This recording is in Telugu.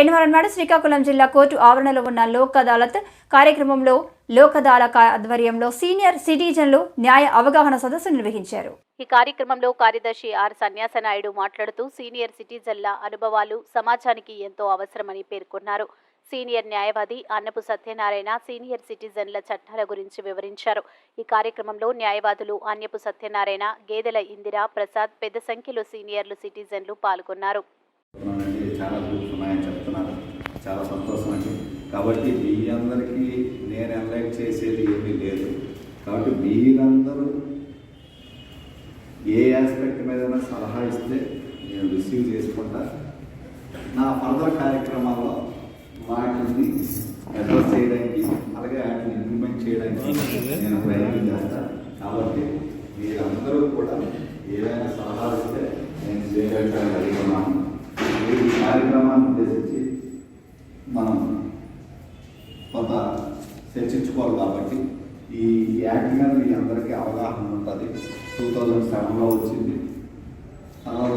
శనివారం నాడు శ్రీకాకుళం జిల్లా కోర్టు ఆవరణలో ఉన్న లోక్ అదాలత్ కార్యక్రమంలో లోక్ అదాలత్ ఆధ్వర్యంలో సీనియర్ సిటిజన్లు న్యాయ అవగాహన సదస్సు నిర్వహించారు. ఈ కార్యక్రమంలో కార్యదర్శి ఆర్ సన్యాసనాయుడు మాట్లాడుతూ సీనియర్ సిటిజన్ల అనుభవాలు సమాజానికి ఎంతో అవసరమని పేర్కొన్నారు. సీనియర్ న్యాయవాది అన్నపు సత్యనారాయణ సీనియర్ సిటిజన్ల చట్టాల గురించి వివరించారు. ఈ కార్యక్రమంలో న్యాయవాదులు అన్నపు సత్యనారాయణ గేదెల ఇందిరా ప్రసాద్ పెద్ద సంఖ్యలో సీనియర్లు సిటిజన్లు పాల్గొన్నారు. అంటే చాలా గ్రూప్స్ ఉన్నాయని చెప్తున్నారు. చాలా సంతోషం అండి. కాబట్టి మీ అందరికీ నేను ఎన్లైట్ చేసేది ఏమీ లేదు. కాబట్టి మీరందరూ ఏ ఆస్పెక్ట్ మీద సలహా ఇస్తే నేను రిసీవ్ చేసుకుంటా. నా ఫర్దర్ కార్యక్రమాల్లో వాటిని అడ్రస్ చేయడానికి అలాగే వాటిని ఇంప్లిమెంట్ చేయడానికి నేను ప్రయత్నం చేస్తాను కాబట్టి మీరందరూ కూడా ఏదైనా సలహాలు ఇస్తే నేను చేయగలిగా అడుగుతున్నాను. ఈ కార్యక్రమాన్ని ఉద్దేశించి మనం కొంత చర్చించుకోవాలి కాబట్టి ఈ యాక్ట్ మీద మీ అందరికీ అవగాహన ఉంటుంది. టూ థౌజండ్ సెవెన్లో వచ్చింది. తర్వాత